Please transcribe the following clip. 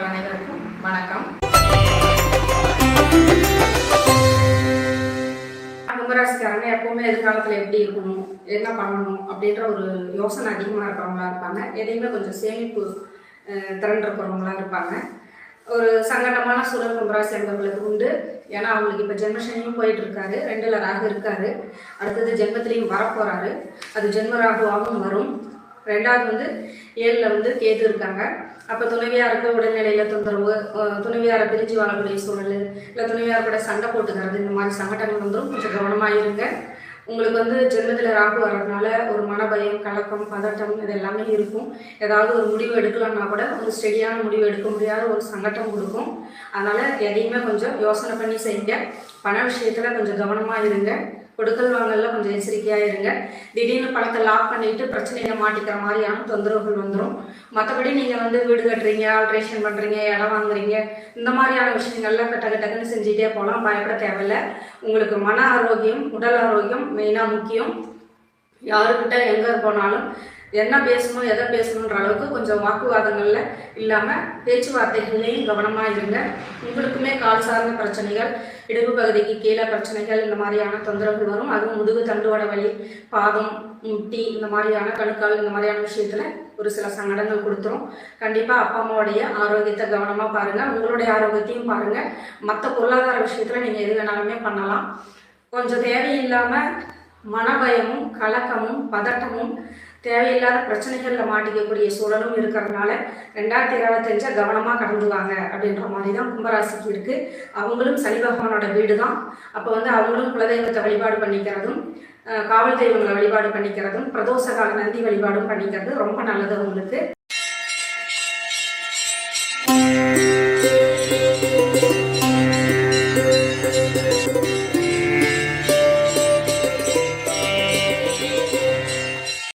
நேயர்கள் அனைவருக்கும் வணக்கம். கும்பராசிக்காரங்க எப்பவுமே எதிர்காலத்தில் எப்படி இருக்கணும் என்ன பண்ணணும் அப்படின்ற ஒரு யோசனை அதிகமாக இருக்கிறவங்களா இருப்பாங்க. எதையுமே கொஞ்சம் சேமிப்பு திறன் இருக்கிறவங்களா இருப்பாங்க. ஒரு சங்கடமான சூழல் கும்பராசி என்பவர்களுக்கு உண்டு. ஏன்னா அவங்களுக்கு இப்போ ஜென்மசனியும் போயிட்டு இருக்காரு ரெண்டுல ராகு இருக்காரு. அடுத்தது ஜென்மத்திலையும் வரப்போறாரு. அது ஜென்ம ராகுவாகவும் வரும். ரெண்டாவது வந்து ஏழில் வந்து கேது இருக்காங்க. அப்போ துணைவியாருக்கு உடல்நிலையில் தொந்தரவு துணைவியாரை பிரிஞ்சு வாழக்கூடிய சூழல் இல்லை துணைவியார் கூட சண்டை போட்டுக்கிறது இந்த மாதிரி சங்கடங்கள் வந்துடும் கொஞ்சம் கவனமாக இருங்க. உங்களுக்கு வந்து ஜென்மத்தில் ராகு வர்றதுனால ஒரு மனபயம் கலக்கம் பதட்டம் இது எல்லாமே இருக்கும். ஏதாவது ஒரு முடிவு எடுக்கலாம்னா கூட ஒரு ஸ்டெடியான முடிவு எடுக்க முடியாத ஒரு சங்கட்டம் கொடுக்கும். அதனால் எதையுமே கொஞ்சம் யோசனை பண்ணி செய்யுங்க. பண விஷயத்தில் கொஞ்சம் கவனமாக இருங்க. கொடுக்கல் வாங்கல கொஞ்சம் எச்சரிக்கையாக இருங்க. திடீர்னு பணத்தை லாக் பண்ணிட்டு பிரச்சனையில் மாட்டிக்கிற மாதிரியான தொந்தரவுகள் வந்துடும் மற்றபடி நீங்கள் வந்து வீடு கட்டுறீங்க ஆல்ட்ரேஷன் பண்ணுறீங்க இடம் வாங்குறீங்க இந்த மாதிரியான விஷயங்கள்லாம் கட்ட கட்டக்குன்னு செஞ்சுட்டே போகலாம் பயப்பட தேவையில்ல. உங்களுக்கு மன ஆரோக்கியம் உடல் ஆரோக்கியம் மெயினாக முக்கியம். யாருக்கிட்ட எங்கே போனாலும் என்ன பேசணும் எதை பேசணுன்ற அளவுக்கு கொஞ்சம் வாக்குவாதங்களில் இல்லாமல் பேச்சுவார்த்தைகள்லையும் கவனமாக இருங்க. உங்களுக்குமே கால் சார்ந்த பிரச்சனைகள் இடுப்பு பகுதிக்கு கீழே பிரச்சனைகள் இந்த மாதிரியான தொந்தரவுகள் வரும். அதுவும் முதுகு தண்டுவட வலி பாதம் முட்டி இந்த மாதிரியான கணுக்கால் இந்த மாதிரியான விஷயத்தில் ஒரு சில சங்கடங்கள் கொடுத்துரும். கண்டிப்பாக அப்பா அம்மாவுடைய ஆரோக்கியத்தை கவனமாக பாருங்கள் உங்களுடைய ஆரோக்கியத்தையும் பாருங்கள் மற்ற பொருளாதார விஷயத்தில் நீங்கள் எது வேணாலுமே பண்ணலாம். கொஞ்சம் தேவையில்லாமல் மனபயமும் கலக்கமும் பதட்டமும் தேவையில்லாத பிரச்சனைகளில் மாட்டிக்கக்கூடிய சூழலும் இருக்கிறதுனால ரெண்டாயிரத்தி இருபத்தஞ்சை கவனமாக கடந்து வாங்க அப்படின்ற மாதிரி தான் கும்பராசிக்கு இருக்குது அவங்களும் சனி பகவானோட வீடு தான் அப்போ வந்து அவங்களும் குலதெய்வத்தை வழிபாடு பண்ணிக்கிறதும் காவல் தெய்வங்களை வழிபாடு பண்ணிக்கிறதும் பிரதோஷ கால நந்தி வழிபாடும் பண்ணிக்கிறது ரொம்ப நல்லது அவங்களுக்கு.